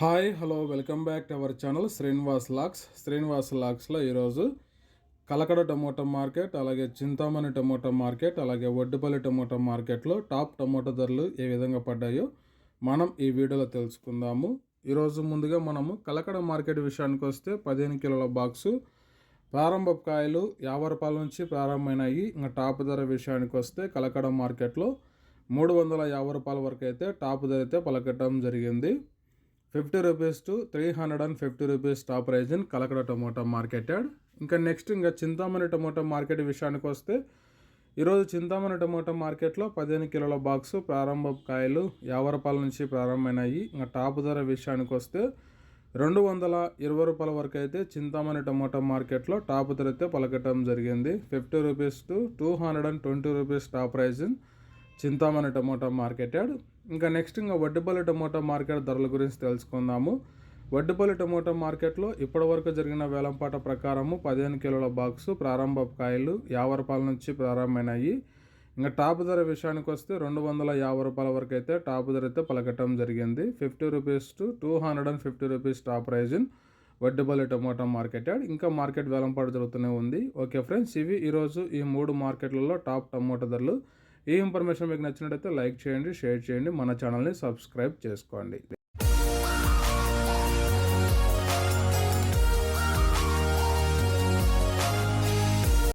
Hi hello welcome back to our channel Srinivas Lax Srinivas లాక్స్లో ఈరోజు Kalakada tomato market అలాగే Chintamani tomato market అలాగే Vaddupalli tomato మార్కెట్లో top tomato ధరలు ఏ విధంగా పడ్డాయో మనం ఈ వీడియోలో తెలుసుకుందాము. ఈరోజు ముందుగా మనము కలకడ మార్కెట్ విషయానికి వస్తే పదిహేను కిలోల బాక్సు ప్రారంభ కాయలు యాభై రూపాయల నుంచి ప్రారంభమైనాయి. ఇంకా టాప్ ధర విషయానికి వస్తే కలకడ మార్కెట్లో మూడు వందల యాభై రూపాయల వరకు అయితే టాప్ ధర అయితే పలకటం జరిగింది. Fifty rupees to three hundred and fifty rupees top price in Kalakada tomato market yard. ఇంకా నెక్స్ట్ ఇంకా చింతామణి టమోటా మార్కెట్ విషయానికి వస్తే ఈరోజు చింతామణి టమోటా మార్కెట్లో పదిహేను కిలోల బాక్సు ప్రారంభ కాయలు యాభై రూపాయల నుంచి ప్రారంభమైనాయి. ఇంకా టాప్ ధర విషయానికి వస్తే రెండు వందల ఇరవై రూపాయల వరకు అయితే చింతామణి టమోటా మార్కెట్లో టాప్ ధర అయితే పలకటం జరిగింది. Fifty rupees to two hundred and twenty rupees top price in Chintamani tomato market yard. ఇంకా నెక్స్ట్ ఇంకా వడ్డుపల్లి టమోటా మార్కెట్ ధరల గురించి తెలుసుకుందాము. వడ్డుపల్లి టమోటా మార్కెట్లో ఇప్పటివరకు జరిగిన వేలంపాట ప్రకారము పదిహేను కిలోల బాక్సు ప్రారంభ కాయలు యాభై రూపాయల నుంచి ప్రారంభమైనాయి. ఇంకా టాప్ ధర విషయానికి వస్తే రెండు వందల యాభై రూపాయల వరకు అయితే టాప్ ధర అయితే పలకటం జరిగింది. Fifty rupees to two hundred and fifty rupees top price in Vaddipalli tomato market yard. ఇంకా మార్కెట్ వేలంపాటు జరుగుతూనే ఉంది. ఓకే ఫ్రెండ్స్ ఇవి ఈరోజు ఈ మూడు మార్కెట్లలో టాప్ టమోటా ధరలు. ఈ ఇన్ఫర్మేషన్ మీకు నచ్చినట్టయితే లైక్ చేయండి షేర్ చేయండి మన ఛానల్ని సబ్స్క్రైబ్ చేసుకోండి.